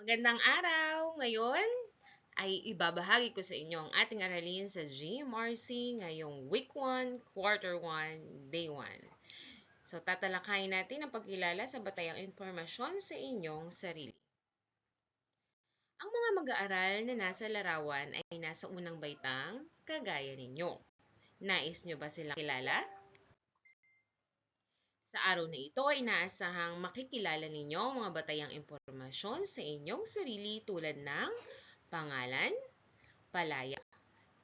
Magandang araw! Ngayon ay ibabahagi ko sa inyo ang ating aralin sa GMRC ngayong week 1, quarter 1, day 1. So tatalakayin natin ang pagkilala sa batayang impormasyon sa inyong sarili. Ang mga mag-aaral na nasa larawan ay nasa unang baitang kagaya ninyo. Nais nyo ba silang kilala? Sa araw na ito ay inaasahang makikilala ninyo ang mga batayang impormasyon sa inyong sarili tulad ng pangalan, palaya,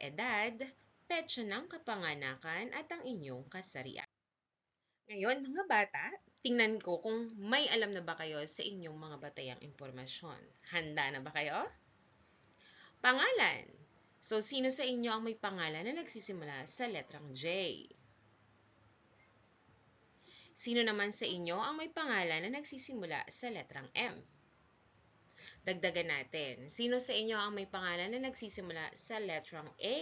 edad, petsa ng kapanganakan at ang inyong kasarian. Ngayon, mga bata, tingnan ko kung may alam na ba kayo sa inyong mga batayang impormasyon. Handa na ba kayo? Pangalan. So, sino sa inyo ang may pangalan na nagsisimula sa letrang J? Sino naman sa inyo ang may pangalan na nagsisimula sa letrang M? Dagdagan natin. Sino sa inyo ang may pangalan na nagsisimula sa letrang A?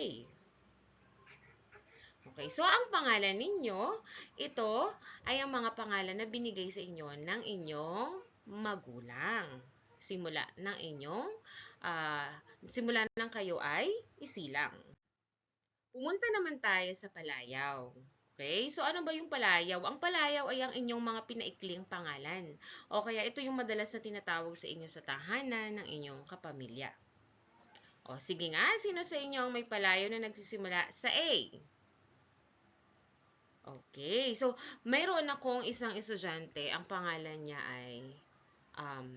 Okay, so ang pangalan ninyo, ito ay ang mga pangalan na binigay sa inyo ng inyong magulang. Simula ng inyong, uh, simula ng kayo ay isilang. Pumunta naman tayo sa palayaw. Okay? So, ano ba yung palayaw? Ang palayaw ay ang inyong mga pinaikling pangalan. O kaya ito yung madalas na tinatawag sa inyo sa tahanan ng inyong kapamilya. O, sige nga, sino sa inyo ang may palayaw na nagsisimula sa A? Okay. So, mayroon akong isang estudyante. Ang pangalan niya ay um,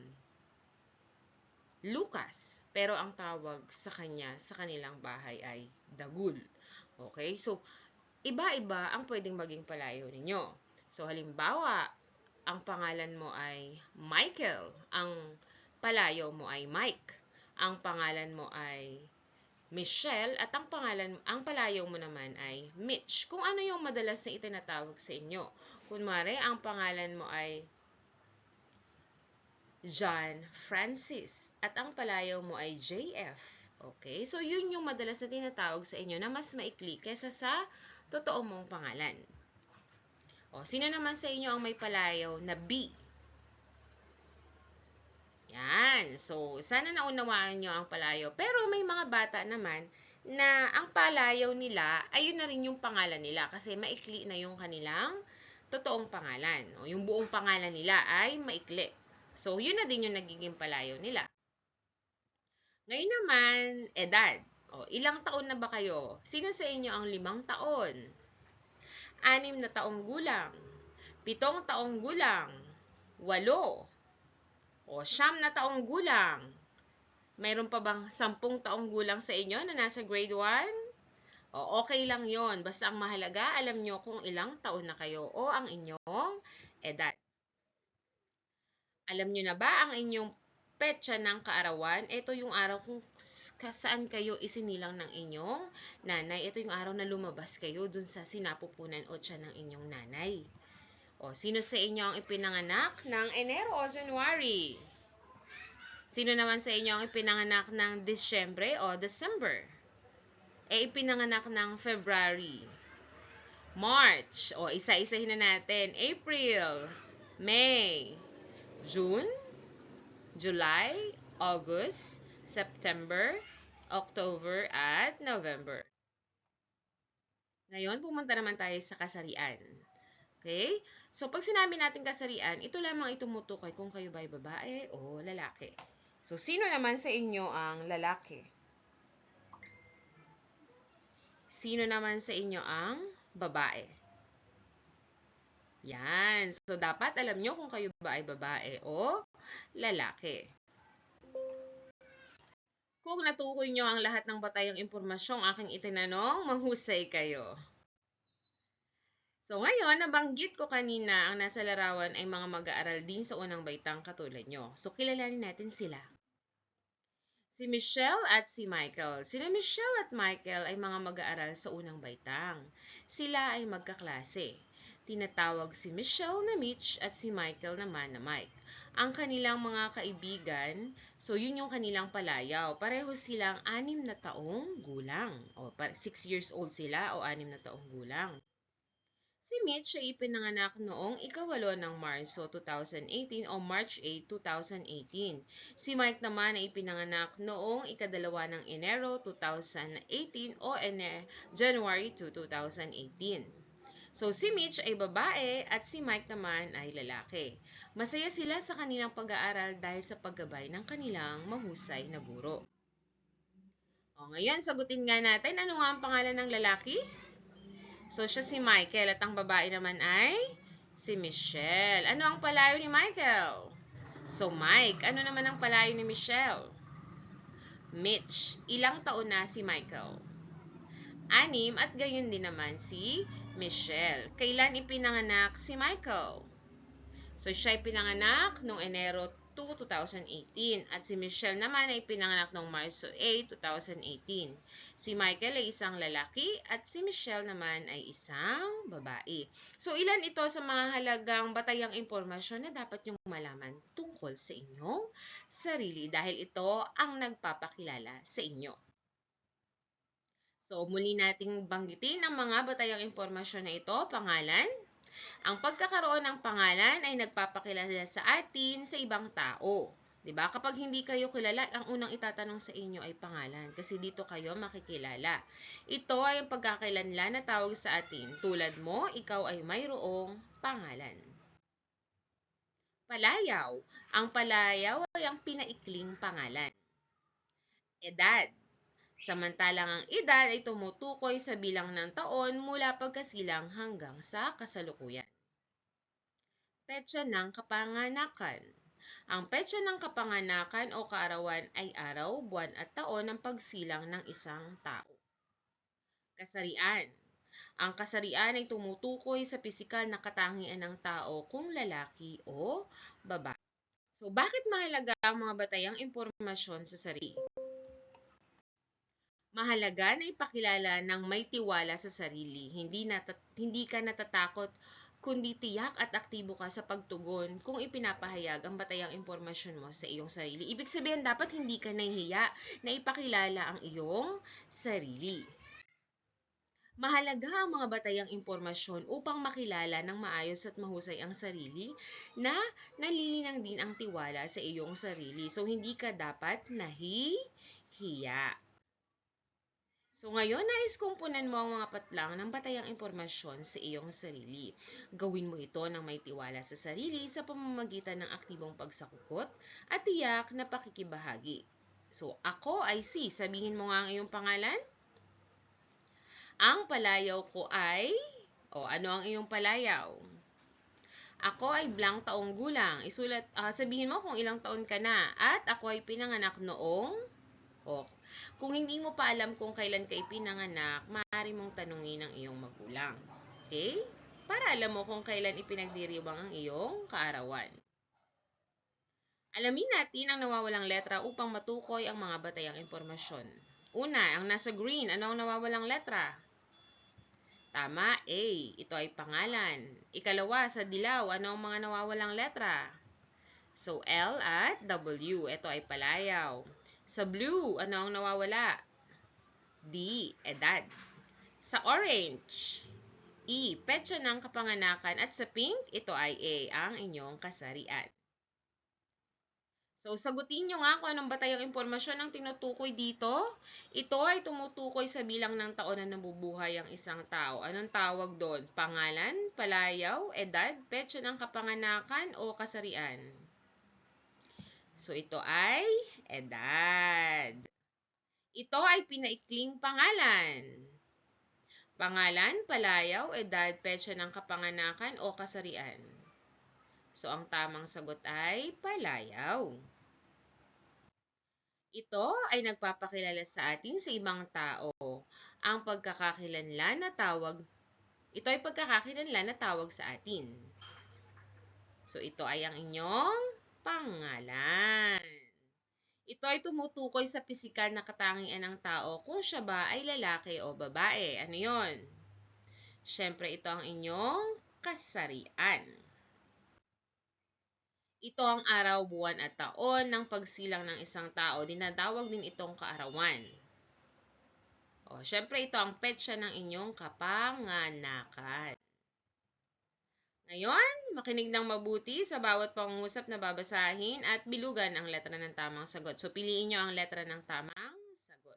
Lucas. Pero ang tawag sa kanya, sa kanilang bahay ay Dagul. Okay? So, iba-iba ang pwedeng maging palayo ninyo. So, halimbawa, ang pangalan mo ay Michael, ang palayo mo ay Mike, ang pangalan mo ay Michelle, at ang pangalan, ang palayo mo naman ay Mitch. Kung ano yung madalas na itinatawag sa inyo. Kunwari, ang pangalan mo ay John Francis, at ang palayo mo ay JF. Okay? So, yun yung madalas na tinatawag sa inyo na mas maikli kesa sa totoo mong pangalan. O, sino naman sa inyo ang may palayaw na B? Yan. So, sana naunawaan nyo ang palayaw. Pero may mga bata naman na ang palayaw nila, ayun na rin yung pangalan nila kasi maikli na yung kanilang totoong pangalan. O, yung buong pangalan nila ay maikli. So, yun na din yung nagiging palayaw nila. Ngayon naman, edad. O, ilang taon na ba kayo? Sino sa inyo ang limang taon? Anim na taong gulang? Pitong taong gulang? Walo? O, siyam na taong gulang? Mayroon pa bang sampung taong gulang sa inyo na nasa grade 1? O, okay lang yon Basta ang mahalaga, alam nyo kung ilang taon na kayo o ang inyong edad. Alam nyo na ba ang inyong petsa ng kaarawan, ito yung araw kung saan kayo isinilang ng inyong nanay. Ito yung araw na lumabas kayo dun sa sinapupunan o tiyan ng inyong nanay. O, sino sa inyo ang ipinanganak ng Enero o January? Sino naman sa inyo ang ipinanganak ng Disyembre o December? E ipinanganak ng February, March, o isa-isahin na natin, April, May, June, July, August, September, October, at November. Ngayon, pumunta naman tayo sa kasarian. Okay? So, pag sinabi natin kasarian, ito lamang itumutukoy kung kayo ba ay babae o lalaki. So, sino naman sa inyo ang lalaki? Sino naman sa inyo ang babae? Yan. So, dapat alam nyo kung kayo ba ay babae o lalaki. Kung natukoy nyo ang lahat ng batayang impormasyong aking itinanong, mahusay kayo. So ngayon, nabanggit ko kanina ang nasa larawan ay mga mag-aaral din sa unang baitang katulad nyo. So kilalanin natin sila. Si Michelle at si Michael. Sina Michelle at Michael ay mga mag-aaral sa unang baitang. Sila ay magkaklase. Tinatawag si Michelle na Mitch at si Michael naman na Mike ang kanilang mga kaibigan, so yun yung kanilang palayaw. Pareho silang anim na taong gulang. O, 6 years old sila o anim na taong gulang. Si Mitch ay ipinanganak noong ikawalo ng Marso 2018 o March 8, 2018. Si Mike naman ay ipinanganak noong ikadalawa ng Enero 2018 o Ene- January 2, 2018. So si Mitch ay babae at si Mike naman ay lalaki. Masaya sila sa kanilang pag-aaral dahil sa paggabay ng kanilang mahusay na guro. O ngayon, sagutin nga natin ano nga ang pangalan ng lalaki? So, siya si Michael at ang babae naman ay si Michelle. Ano ang palayo ni Michael? So, Mike, ano naman ang palayo ni Michelle? Mitch, ilang taon na si Michael? Anim at gayon din naman si Michelle. Kailan ipinanganak si Michael? So, siya ay pinanganak noong Enero 2, 2018 at si Michelle naman ay pinanganak noong Marso 8, 2018. Si Michael ay isang lalaki at si Michelle naman ay isang babae. So ilan ito sa mga halagang batayang impormasyon na dapat niyong malaman tungkol sa inyong sarili dahil ito ang nagpapakilala sa inyo. So muli nating banggitin ang mga batayang impormasyon na ito, pangalan, ang pagkakaroon ng pangalan ay nagpapakilala sa atin sa ibang tao. 'Di ba? Kapag hindi kayo kilala, ang unang itatanong sa inyo ay pangalan kasi dito kayo makikilala. Ito ay ang pagkakakilanlan na tawag sa atin. Tulad mo, ikaw ay mayroong pangalan. Palayaw. Ang palayaw ay ang pinaikling pangalan. Edad. Samantalang ang edad ay tumutukoy sa bilang ng taon mula pagkasilang hanggang sa kasalukuyan. Petsa ng kapanganakan. Ang petsa ng kapanganakan o kaarawan ay araw, buwan at taon ng pagsilang ng isang tao. Kasarian. Ang kasarian ay tumutukoy sa pisikal na katangian ng tao kung lalaki o babae. So, bakit mahalaga ang mga batayang impormasyon sa sarili? Mahalaga na ipakilala ng may tiwala sa sarili. Hindi, natat- hindi ka natatakot kundi tiyak at aktibo ka sa pagtugon kung ipinapahayag ang batayang impormasyon mo sa iyong sarili. Ibig sabihin, dapat hindi ka nahihiya na ipakilala ang iyong sarili. Mahalaga ang mga batayang impormasyon upang makilala ng maayos at mahusay ang sarili na nalilinang din ang tiwala sa iyong sarili. So, hindi ka dapat nahihiya. So ngayon, nais kong punan mo ang mga patlang ng batayang impormasyon sa iyong sarili. Gawin mo ito ng may tiwala sa sarili sa pamamagitan ng aktibong pagsakukot at tiyak na pakikibahagi. So ako ay si, sabihin mo nga ang iyong pangalan. Ang palayaw ko ay, o ano ang iyong palayaw? Ako ay blank taong gulang. Isulat, ah, sabihin mo kung ilang taon ka na. At ako ay pinanganak noong, o kung hindi mo pa alam kung kailan ka ipinanganak, maaari mong tanungin ang iyong magulang. Okay? Para alam mo kung kailan ipinagdiriwang ang iyong kaarawan. Alamin natin ang nawawalang letra upang matukoy ang mga batayang impormasyon. Una, ang nasa green, ano ang nawawalang letra? Tama, A. Ito ay pangalan. Ikalawa, sa dilaw, ano ang mga nawawalang letra? So, L at W. Ito ay palayaw. Sa blue, ano ang nawawala? D. Edad. Sa orange, E. Petsa ng kapanganakan. At sa pink, ito ay A. Ang inyong kasarian. So, sagutin nyo nga kung anong batayang impormasyon ang tinutukoy dito. Ito ay tumutukoy sa bilang ng taon na nabubuhay ang isang tao. Anong tawag doon? Pangalan, palayaw, edad, petsa ng kapanganakan o kasarian? So, ito ay edad. Ito ay pinaikling pangalan. Pangalan, palayaw, edad, petsa ng kapanganakan o kasarian. So, ang tamang sagot ay palayaw. Ito ay nagpapakilala sa atin sa ibang tao. Ang pagkakakilanlan na tawag, ito ay pagkakakilanlan na tawag sa atin. So, ito ay ang inyong pangalan. Ito ay tumutukoy sa pisikal na katangian ng tao kung siya ba ay lalaki o babae. Ano yon? Siyempre, ito ang inyong kasarian. Ito ang araw, buwan at taon ng pagsilang ng isang tao. Dinatawag din itong kaarawan. O, syempre ito ang petsa ng inyong kapanganakan. Ngayon, makinig ng mabuti sa bawat pangungusap na babasahin at bilugan ang letra ng tamang sagot. So, piliin nyo ang letra ng tamang sagot.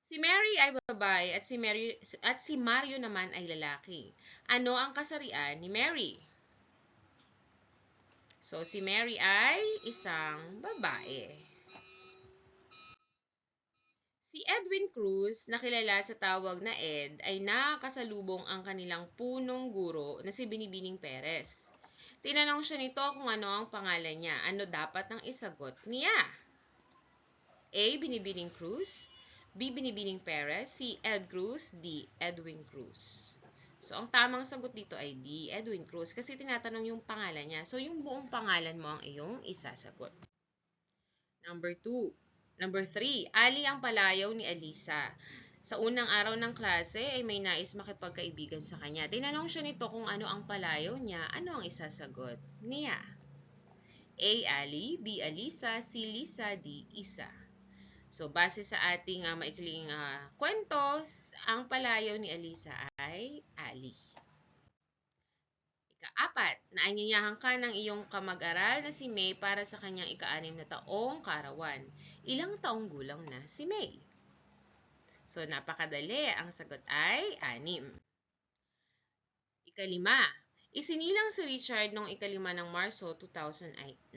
Si Mary ay babae at si, Mary, at si Mario naman ay lalaki. Ano ang kasarian ni Mary? So, si Mary ay isang babae. Si Edwin Cruz, na kilala sa tawag na Ed, ay nakakasalubong ang kanilang punong guro na si Binibining Perez. Tinanong siya nito kung ano ang pangalan niya. Ano dapat ang isagot niya? A. Binibining Cruz B. Binibining Perez C. Ed Cruz D. Edwin Cruz So, ang tamang sagot dito ay D. Edwin Cruz kasi tinatanong yung pangalan niya. So, yung buong pangalan mo ang iyong isasagot. Number 2. Number 3, Ali ang palayaw ni Alisa. Sa unang araw ng klase ay may nais makipagkaibigan sa kanya. Tinanong siya nito kung ano ang palayaw niya, ano ang isasagot niya. A. Ali, B. Alisa, C. Lisa, D. Isa. So, base sa ating uh, maikling uh, kwento, ang palayaw ni Alisa ay Ali. Ika-apat, naanyayahan ka ng iyong kamag-aral na si May para sa kanyang ika-anim na taong karawan ilang taong gulang na si May? So, napakadali. Ang sagot ay anim. Ikalima, isinilang si Richard noong ikalima ng Marso 2018.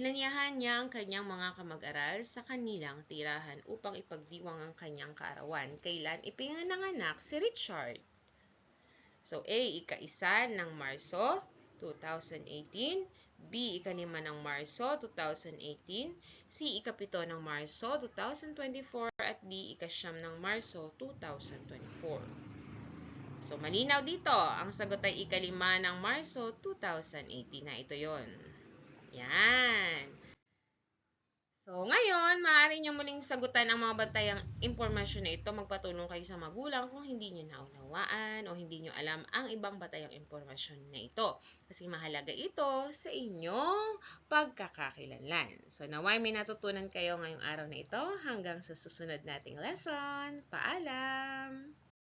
Inanyahan niya ang kanyang mga kamag-aral sa kanilang tirahan upang ipagdiwang ang kanyang kaarawan. Kailan ipinanganak si Richard? So, A, ika-isa ng Marso 2018. B. Ikalima ng Marso 2018, C. Ikapito ng Marso 2024, at D. Ikasyam ng Marso 2024. So, malinaw dito. Ang sagot ay ikalima ng Marso 2018 na ito yon. Yan. So, ngayon, maaari nyo muling sagutan ang mga bantayang impormasyon na ito. Magpatulong kayo sa magulang kung hindi nyo naunawaan o hindi nyo alam ang ibang batayang impormasyon na ito. Kasi mahalaga ito sa inyong pagkakakilanlan. So, naway may natutunan kayo ngayong araw na ito. Hanggang sa susunod nating lesson. Paalam!